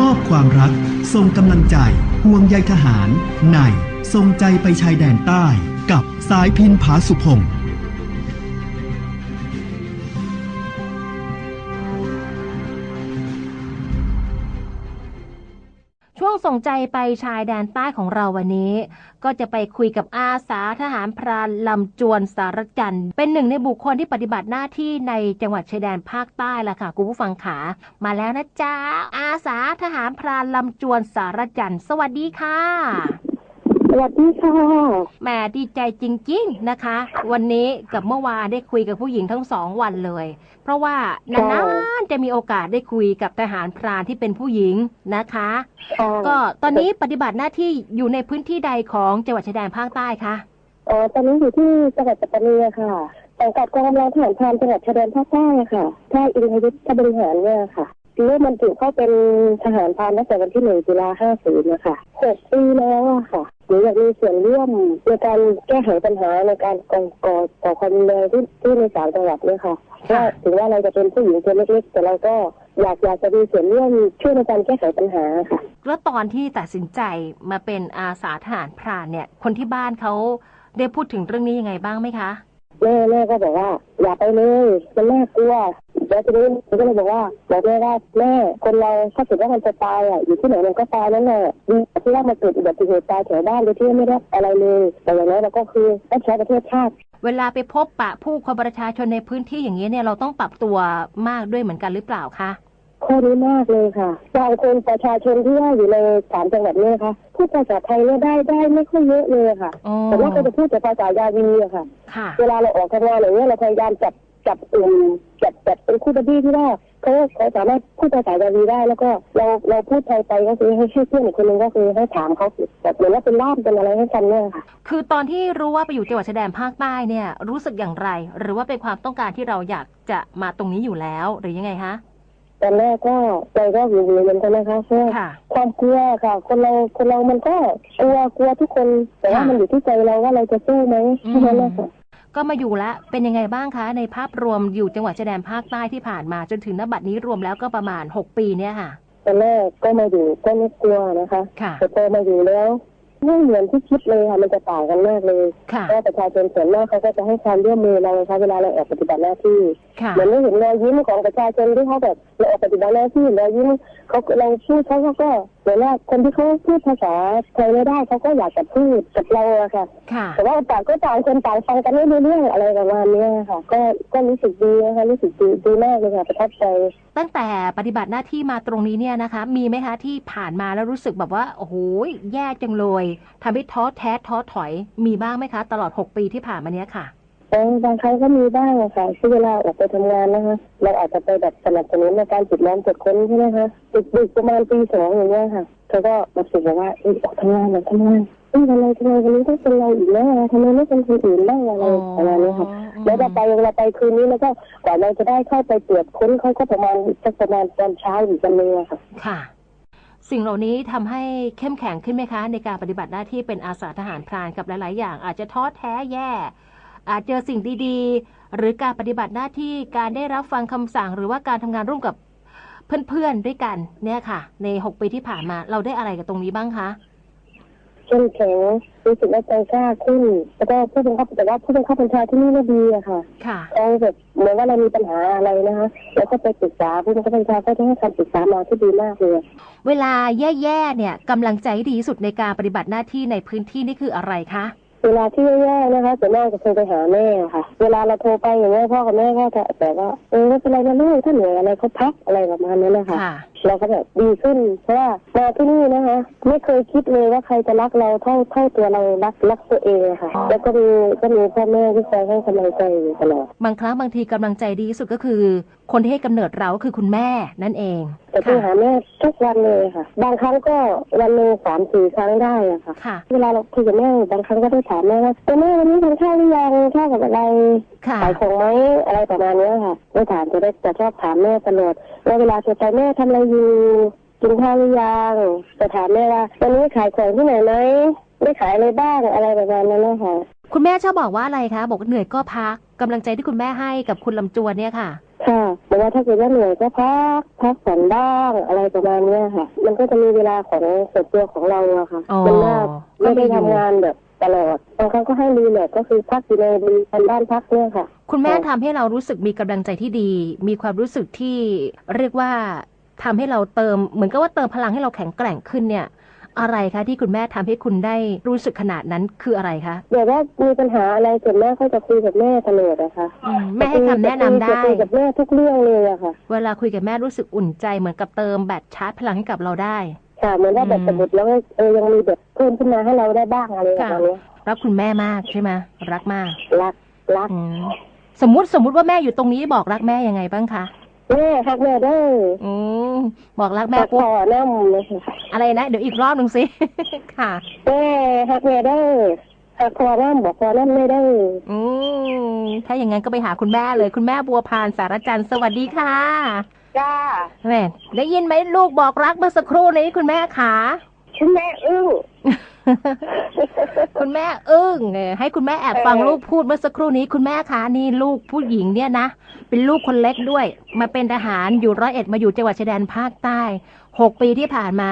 มอบความรัก ส่งกำลังใจห่วงใยทหารในทรงใจไปชายแดนใต้ กับสายพินผาสุพงศ์ ส่งใจไปชายแดนใต้ของเราวันนี้ ก็จะไปคุยกับอาสาทหารพรานลำจวนสารจันเป็นหนึ่งในบุคคลที่ปฏิบัติหน้าที่ในจังหวัดชายแดนภาคใต้ละค่ะคุณผู้ฟังขามาแล้วนะจ๊ะอาสาทหารพรานลำจวนสารจันสวัสดีค่ะ สวัสดีค่ะแหมดีใจจริง ๆนะคะ วันนี้กับเมื่อวานได้คุยกับผู้หญิงทั้งสองวันเลย เพราะว่านานๆจะมีโอกาสได้คุยกับทหารพรานที่เป็นผู้หญิงนะคะค่ะก็ตอนนี้ปฏิบัติหน้าที่อยู่ในพื้นที่ใดของจังหวัดชายแดนภาคใต้คะอ๋อตอนนี้อยู่ที่จังหวัดปัตตานีอะค่ะสังกัดกองกำลังทหารพรานจังหวัดชายแดนภาคใต้อะค่ะท่าอินทยุทธบริหารเนี่ยค่ะ เริ่มมันถึงเข้าเป็นทหารพรานตั้งแต่วันที่หนึ่งตุลาห้าศูนย์นะคะหกปีแล้วอะค่ะหนูอยากมีส่วนร่วมในการแก้ไขปัญหาในการก่อก่อก่อความรุนแรงที่ที่ในสามจังหวัดเนี่ยค่ะว่าถึงว่าเราจะเป็นผู้หญิงตัวเล็กๆแต่เราก็อยากอยากจะมีส่วนร่วมช่วยในการแก้ไขปัญหาค่ะ แล้วตอนที่ตัดสินใจมาเป็นอาสาทหารพรานเนี่ย คนที่บ้านเขาได้พูดถึงเรื่องนี้ยังไงบ้างไหมคะ แม่แม่ก็บอกว่า อย่าไปเลยมันน่ากลัว แล้วทีนี้หนูก็เลยบอกว่าบอกแม่ว่าแม่คนเราถ้าเกิดว่ามันจะตายอะอยู่ที่ไหนมันก็ตายนั่นแหละดีกว่าที่ว่ามันเกิดอุบัติเหตุตายแถวบ้านโดยที่ไม่ได้อะไรเลยแต่อย่างน้อยเราก็คือต้องใช้ประเทศชาติเวลาไปพบปะผู้คนประชาชนในพื้นที่อย่างนี้เนี่ยเราต้องปรับตัวมากด้วยเหมือนกันหรือเปล่าคะข้อนี้มากเลยค่ะบางคนประชาชนที่ว่าอยู่ในสามจังหวัดเนี่ยค่ะพูดภาษาไทยเนี่ยได้ได้ไม่ค่อยเยอะเลยค่ะอ๋อแต่ว่าก็จะพูดแต่ภาษายาวีอะค่ะค่ะเวลาเราออกทำงานอย่างเงี้ยเราพยายามจับ จับกลุ่มจับจับเป็นคู่บัดดี้ที่ว่าเขาเขาสามารถพูดภาษาบาลีได้ แล้วก็เราเราพูดไทยไปก็คือให้ชื่อเพื่อนอีกคนนึงก็คือให้ถามเขาแบบเหมือนว่าเป็นล่ามเป็นอะไรให้กันเนี่ยค่ะคือตอนที่รู้ว่าไปอยู่จังหวัดชายแดนภาคใต้เนี่ยรู้สึกอย่างไร หรือว่าเป็นความต้องการที่เราอยากจะมาตรงนี้อยู่แล้วหรือยังไงคะตอนแรกก็ใจก็วิวๆเหมือนกันนะคะเพราะว่าค่ะความกลัวค่ะ คนเราคนเรามันก็กลัวกลัวทุกคน แต่ว่าค่ะมันอยู่ที่ใจเราว่าเราจะสู้ไหมอืมแค่นั้นแหละค่ะ ก็มาอยู่แล้วเป็นยังไงบ้างคะ ในภาพรวมอยู่จังหวัดชายแดนภาคใต้ที่ผ่านมาจนถึงณบัดนี้รวมแล้วก็ประมาณ 6 ปีเนี่ยค่ะตอนแรกก็มาอยู่ก็ไม่กลัวนะคะค่ะแต่พอมาอยู่แล้วไม่เหมือนที่คิดเลยค่ะมันจะต่างกันมากเลยค่ะเพราะประชาชนส่วนมากเขาก็จะให้ความร่วมมือเรานะคะเวลาเราออกปฏิบัติหน้าที่ค่ะเหมือนไม่เห็นรอยยิ้มของประชาชนที่เขาแบบเราออกปฏิบัติหน้าที่รอยยิ้มเขาเราพูดเขาเขาก็เหมือนว่าคนที่เขาพูดภาษาไทยไม่ได้เขาก็อยากจะพูดกับเราอะค่ะค่ะแต่ว่าต่างก็ต่างคนต่างฟังกันไม่รู้เรื่องอะไรประมาณเนี้ยค่ะ ก็ก็รู้สึกดีนะคะรู้สึกดีดีมากเลยค่ะประทับใจตั้งแต่ปฏิบัติหน้าที่มาตรงนี้เนี่ยนะคะ มีไหมคะที่ผ่านมาแล้วรู้สึกแบบว่าโอ้โหแย่จังเลยทำให้ท้อแท้ท้อถอยมีบ้างไหมคะ ตลอด 6 ปีที่ผ่านมาเนี้ยค่ะ เออบางครั้งก็มีบ้างอะค่ะที่เวลาออกไปทำงานนะคะเราอาจจะไปแบบสนับสนุนในการจุดล้อมตรวจค้นใช่ไหมคะดึกๆประมาณตีสองอย่างเงี้ยค่ะเธอก็มาสึกบอกว่าเออออกทำงานหน่อยทำงานเอ้ยทำไมทำไมวันนี้ต้องเป็นเราอีกแล้วอะทำไมไม่เป็นคนอื่นบ้างอะไรประมาณนี้ค่ะแล้วเราไปเราไปคืนนี้แล้วก็กว่าเราจะได้เข้าไปตรวจค้นเขาก็ประมาณสักประมาณตอนเช้าอยู่กันเลยอะค่ะ ค่ะ สิ่งเหล่านี้ทำให้เข้มแข็งขึ้นไหมคะ ในการปฏิบัติหน้าที่เป็นอาสาทหารพรานกับหลาย ๆ อย่าง อาจจะท้อแท้แย่ อาจเจอสิ่งดีๆ หรือการปฏิบัติหน้าที่การได้รับฟังคำสั่ง หรือว่าการทำงานร่วมกับเพื่อนๆด้วยกันเนี่ยค่ะ ใน 6 ปีที่ผ่านมาเราได้อะไรกับตรงนี้บ้างคะเข้มแข็งรู้สึกว่าใจกล้าขึ้น แล้วก็ผู้บังคับแต่ว่าผู้บังคับบัญชาที่นี่ก็ดีอะค่ะค่ะเขาแบบเหมือนว่าเรามีปัญหาอะไรนะคะแล้วก็ไปปรึกษาผู้บังคับบัญชาก็จะให้คำปรึกษามาที่ดีมากเลย เวลาแย่ๆเนี่ยกำลังใจที่ดีที่สุดในการปฏิบัติหน้าที่ในพื้นที่นี่คืออะไรคะ เวลาที่แย่ๆนะคะส่วนมากจะโทรไปหาแม่ค่ะ เวลาเราโทรไปอย่างเงี้ยพ่อกับแม่ก็จะแบบว่าเออไม่เป็นไรนะลูกถ้าเหนื่อยอะไรก็พักอะไรประมาณนั้นนะคะค่ะ เราก็แบบดีขึ้น เพราะว่ามาที่นี่นะคะ ไม่เคยคิดเลยว่าใครจะรักเราเท่าเท่าตัวเรารักรักตัวเองอะค่ะ แล้วก็มีก็มีพ่อแม่ที่คอยให้กำลังใจอยู่ตลอดบางครั้งบางทีกำลังใจดีที่สุดก็คือ คนที่ให้กำเนิดเราก็คือคุณแม่นั่นเองแต่โทรหาแม่ทุกวันเลยค่ะ บางครั้งก็วันหนึ่งสามสี่ครั้งได้อะค่ะค่ะเวลาเราคุยกับแม่บางครั้งก็ได้ถามแม่ว่าเออแม่วันนี้ทานข้าวหรือยังข้าวกับอะไร ค่ะขายของไหมอะไรประมาณเนี้ยค่ะได้ถามจะได้จะชอบถามแม่ตลอดว่าเวลาจะไปแม่ทำอะไรอยู่กินข้าวหรือยังจะถามแม่ว่าวันนี้ขายของที่ไหนไหมได้ขายอะไรบ้างอะไรประมาณนั้นนะคะคุณแม่ชอบบอกว่าอะไรคะบอกว่าเหนื่อยก็พักกำลังใจที่คุณแม่ให้กับคุณลำจวนเนี่ยค่ะค่ะแต่ว่าถ้าเกิดว่าเหนื่อยก็พักพักผ่อนบ้างอะไรประมาณเนี้ยค่ะ มันก็จะมีเวลาของส่วนตัวของเราอะค่ะอ๋อมันมากก็ไม่มีได้อยู่ทำงานแบบ ตลอดบางครั้งก็ให้รีแลกซ์ก็คือพักอยู่ในบริเวณบ้านพักเนี่ยค่ะ คุณแม่ค่ะทำให้เรารู้สึกมีกำลังใจที่ดี มีความรู้สึกที่เรียกว่าทำให้เราเติม เหมือนกับว่าเติมพลังให้เราแข็งแกร่งขึ้นเนี่ยอะไรคะที่คุณแม่ทำให้คุณได้รู้สึกขนาดนั้นคืออะไรคะเดี๋ยวว่ามีปัญหาอะไรส่วนแม่ก็จะคุยกับแม่ตลอดอะค่ะอืมแม่ให้คำแนะนำได้จะคุยกับแม่ทุกเรื่องเลยอะค่ะ เวลาคุยกับแม่รู้สึกอุ่นใจเหมือนกับเติมแบตชาร์จพลังให้กับเราได้ ค่ะเหมือนว่าแบบอืมสมมติแล้วเออยังมีแบบเพิ่มขึ้นมาให้เราได้บ้างอะไรแบบนี้รักคุณแม่มากใช่ไหมรักมาก รักรักอืมสมมุติสมมุติว่าแม่อยู่ตรงนี้บอกรักแม่ยังไงบ้างคะแม่ฮักแม่เด้ออืมบอกรักแม่ฮักปุ๊บพ่อน้ำเลยค่ะอะไรนะเดี๋ยวอีกรอบหนึ่งสิค่ะแม่ฮักแม่เด้อฮักพ่อน้ำบอกพ่อน้ำไม่เด้ออืมถ้าอย่างนั้นก็ไปหาคุณแม่เลย คุณแม่บัวพานสารจันทร์สวัสดีค่ะจ้า แม่ได้ยินไหมลูกบอกรักเมื่อสักครู่นี้คุณแม่ขาคุณแม่อึ้งคุณแม่อึ้งเออให้คุณแม่แอบเออฟังลูกพูดเมื่อสักครู่นี้คุณแม่คะนี่ลูกผู้หญิงเนี่ยนะ เป็นลูกคนเล็กด้วย มาเป็นทหารอยู่ร้อยเอ็ดมาอยู่จังหวัดชายแดนภาคใต้หกปีที่ผ่านมา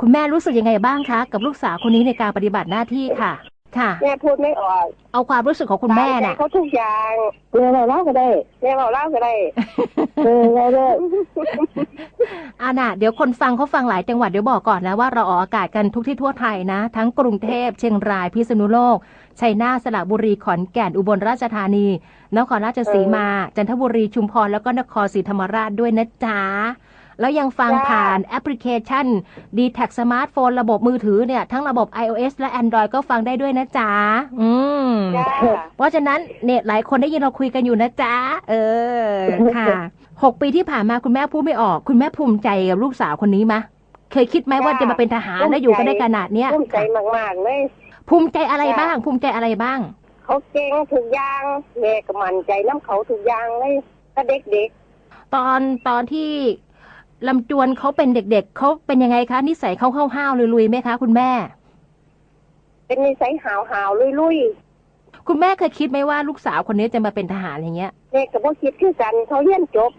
คุณแม่รู้สึกยังไงบ้างคะ กับลูกสาวคนนี้ในการปฏิบัติหน้าที่ค่ะ ค่ะ แม่พูดไม่ออกเอาความรู้สึกของคุณแม่ตามใจน่ะ เขาทุกอย่างแม่บอกเล่าก็ได้แม่บอกเล่าก็ได้เออเราด้วยอาน่ะเดี๋ยวคนฟังเขาฟังหลายจังหวัดเดี๋ยวบอกก่อนนะว่าเราออกอากาศกันทุกที่ทั่วไทยนะ ทั้งกรุงเทพเชียงรายพิษณุโลกชัยนาทสระบุรีขอนแก่นอุบลราชธานีนครราชสีมา จันทบุรีชุมพรแล้วก็นครศรีธรรมราชด้วยนะจ๊ะ แล้วยังฟังจ้าผ่านแอปพลิเคชัน d t แทสมาร์ทโฟนระบบมือถือเนี่ย ทั้งระบบ iOS และ Android ก็ฟังได้ด้วยนะจ๊ะ อืมจ้าเพราะฉะนั้นเนี่ยหลายคนได้ยินเราคุยกันอยู่นะจ๊ะ เออ ค่ะหกปีที่ผ่านมาคุณแม่พูดไม่ออก คุณแม่ภูมิใจกับลูกสาวคนนี้มะ เคยคิดไหมว่าจะมาเป็นทหารแล้วอยู่กันได้ขนาดเนี้ยภูมิใจมากๆเลย ภูมิใจอะไรบ้าง ภูมิใจอะไรบ้าง เขาเก่งทุกอย่างแม่ก็มั่นใจน้ำเขาทุกอย่างเลยก็เด็กตอนตอนที่ ลำจวนเขาเป็นเด็ก ๆเขาเป็นยังไงคะ นิสัยเขาห้าวๆลุยๆไหมคะ คุณแม่ๆเป็นนิสัยหาวหาวๆลุยคุณแม่เคยคิดไหมว่าลูกสาวคนนี้จะมาเป็นทหารอย่างเงี้ยๆแม่ก็บ่คิดคือกันเขาเรียนจบ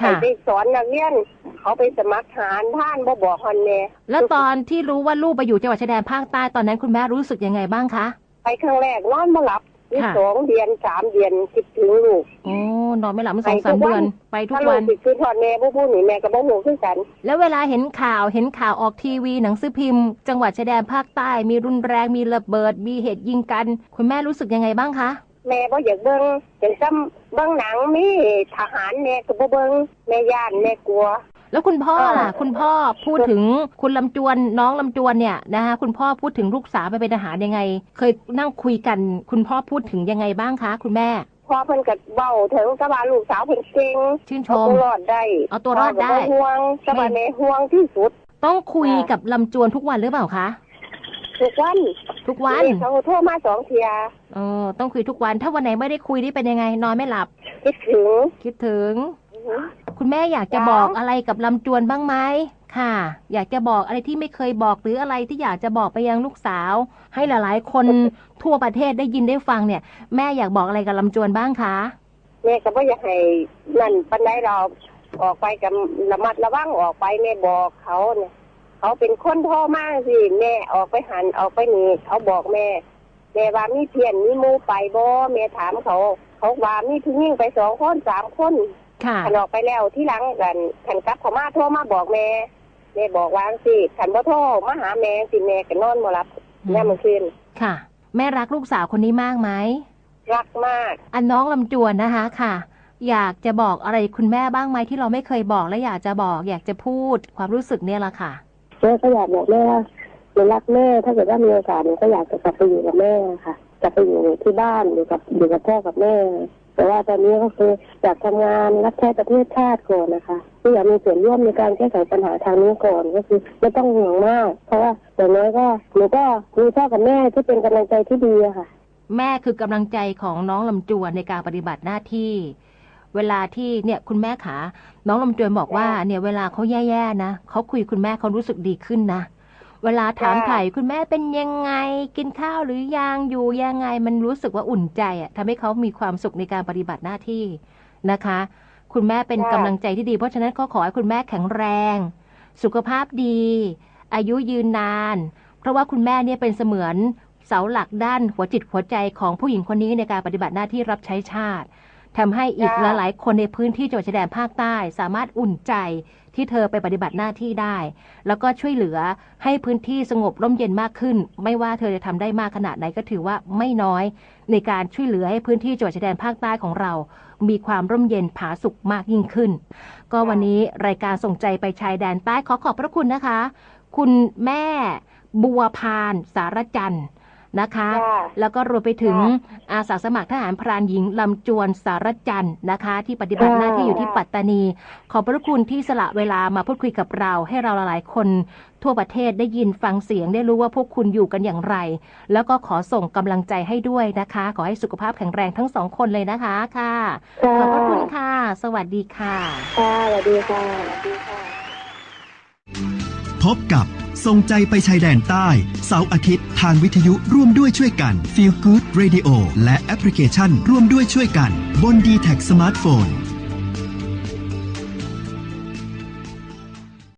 ค่ะ ไปสอนนักเรียนเขาไปสมัครทหารท่านบ่บอกฮอนแม่แล้วตอนที่รู้ว่าลูกไปอยู่จังหวัดชายแดนภาคใต้ตอนนั้นคุณแม่รู้สึกยังไงบ้างคะ ไปครั้งแรกนอนบ่หลับ มีค่ะสองเดือนสามเดือนคิดถึงลูกโอ้นอนไม่หลับมาสไปองทุสามกวันเดือนไปทุกถ้าลูวักนสิคือทอดแม่บ่พูดนี่แม่ก็บ่ฮู้คือกัน แล้วเวลาเห็นข่าวเห็นข่าวออกทีวีหนังสือพิมพ์ จังหวัดชายแดนภาคใต้มีรุนแรงมีระเบิด มีเหตุยิงกัน คุณแม่รู้สึกยังไงบ้างคะแม่บ่อยากเบิ่งจังซ้ำเบิ่งหนังมีทหารแม่ก็บ่เบิ่งแม่ย่านแม่กลัว แล้วคุณพ่อล่ะเออคุณพ่อพูดถึงคุณลำจวนน้องลำจวนเนี่ยนะคะคุณพ่อพูดถึงลูกสาวไปเป็นทหารยังไง เคยนั่งคุยกัน คุณพ่อพูดถึงยังไงบ้างคะ คุณแม่พอเพิ่นก็เว้าถึงกะว่าลูกสาวเพิ่นเก่งชื่นชเอามตัวรอดได้เอาตัวรอดได้พ่ก็บ่ห่วงกะว่าแม่ห่วงที่สุด ต้องคุยค่ะกับลำจวนทุกวันหรือเปล่าคะทุกวันทุกวันเด็กเขาโทรมาสองเทียเออต้องคุยทุกวันถ้าวันไหนไม่ได้คุยนี่เป็นยังไงนอนไม่หลับ คิดถึง คิดถึงอือหือ คุณแม่อยากจะจ้าบอกอะไรกับลำจวนบ้างไหมค่ะ อยากจะบอกอะไรที่ไม่เคยบอกหรืออะไรที่อยากจะบอกไปยังลูกสาว ให้หลาย ๆ คนทั่วประเทศได้ยินได้ฟังเนี่ย แม่อยากบอกอะไรกับลำจวนบ้างคะแม่ก็บ่อยากให้นั่นปานใดเราออกไปกับระมัดระวังออกไปแม่บอกเขาเนี่ย เขาเป็นคนโทรมาสิแม่ออกไปหันออกไปนี่เขาบอกแม่แม่ว่ามีเพียนมีหมูไปบ่แม่ถามเขา เขาว่ามีผู้หญิงไปสองคนสามคนค่ะ ขันออกไปแล้วที่หลังกันขันกลับเขามาโทรมาบอกแม่แม่บอกว่าสิขันบ่โทรมาหาแม่สิแม่ก็นอนบ่หลับแม่เมื่อคืนค่ะ แม่รักลูกสาวคนนี้มากไหมรักมาก อันน้องลำจวนนะคะค่ะ อยากจะบอกอะไรคุณแม่บ้างไหมที่เราไม่เคยบอกและอยากจะบอก อยากจะพูดความรู้สึกเนี่ยละค่ะแม่ก็อยากบอกแม่ว่าหนูรักแม่ถ้าเกิดว่ามีโอกาสหนูก็อยากจะกลับไปอยู่กับแม่ค่ะกลับไปอยู่ที่บ้านอยู่กับอยู่กับพ่อกับแม่ แต่ว่าตอนนี้ก็คืออยากทำงานรับใช้ประเทศชาติก่อนนะคะคืออยากมีส่วนร่วมในการแก้ไขปัญหาทางนี้ก่อนก็คือไม่ต้องห่วงมาก เพราะว่าอย่างน้อยก็หนูก็มีพ่อกับแม่ที่เป็นกำลังใจที่ดีค่ะ แม่คือกำลังใจของน้องลำจวนในการปฏิบัติหน้าที่ เวลาที่เนี่ยคุณแม่ขาน้องลำจวนบอกว่าเนี่ยเวลาเขาแย่ๆนะเขาคุยคุณแม่เขารู้สึกดีขึ้นนะ เวลาถามจ้าไถ่คุณแม่เป็นยังไง กินข้าวหรือยังอยู่ยังไงมันรู้สึกว่าอุ่นใจอะทำให้เขามีความสุขในการปฏิบัติหน้าที่นะคะ คุณแม่เป็นค่ะกำลังใจที่ดี เพราะฉะนั้นก็ขอให้คุณแม่แข็งแรง สุขภาพดี อายุยืนนาน เพราะว่าคุณแม่เนี่ยเป็นเสมือนเสาหลักด้านหัวจิตหัวใจของผู้หญิงคนนี้ในการปฏิบัติหน้าที่รับใช้ชาติ ทำให้อีกหลายๆ คนในพื้นที่จังหวัดชายแดนภาคใต้ สามารถอุ่นใจที่เธอไปปฏิบัติหน้าที่ได้ แล้วก็ช่วยเหลือให้พื้นที่สงบร่มเย็นมากขึ้น ไม่ว่าเธอจะทำได้มากขนาดไหนก็ถือว่าไม่น้อย ในการช่วยเหลือให้พื้นที่จังหวัดชายแดนภาคใต้ของเรา มีความร่มเย็นผาสุกมากยิ่งขึ้น ก็วันนี้รายการส่งใจไปชายแดนใต้ขอขอบพระคุณนะคะ คุณแม่บัวพานสารจันทร์ นะคะค่ะแล้วก็รวมไปถึงค่อาสาสมัครทหารพรานหญิงลำจวนสารจันทร์นะคะ ที่ปฏิบัติหน้าที่อยู่ที่ปัตตานี ขอบพระคุณที่สละเวลามาพูดคุยกับเราให้เราหลายๆ คนทั่วประเทศได้ยินฟังเสียงได้รู้ว่าพวกคุณอยู่กันอย่างไร แล้วก็ขอส่งกำลังใจให้ด้วยนะคะ ขอให้สุขภาพแข็งแรงทั้งสองคนเลยนะคะค่ะค่ะขอบพระคุณค่ะสวัสดีค่ะค่ะ สวัสดีค่ะสวัสดีค่ะ พบกับ ส่งใจไปชายแดนใต้ เสาร์อาทิตย์ ทางวิทยุร่วมด้วยช่วยกัน Feel Good Radio และแอปพลิเคชันร่วมด้วยช่วยกัน บน d t แท็สมาร์ทโฟน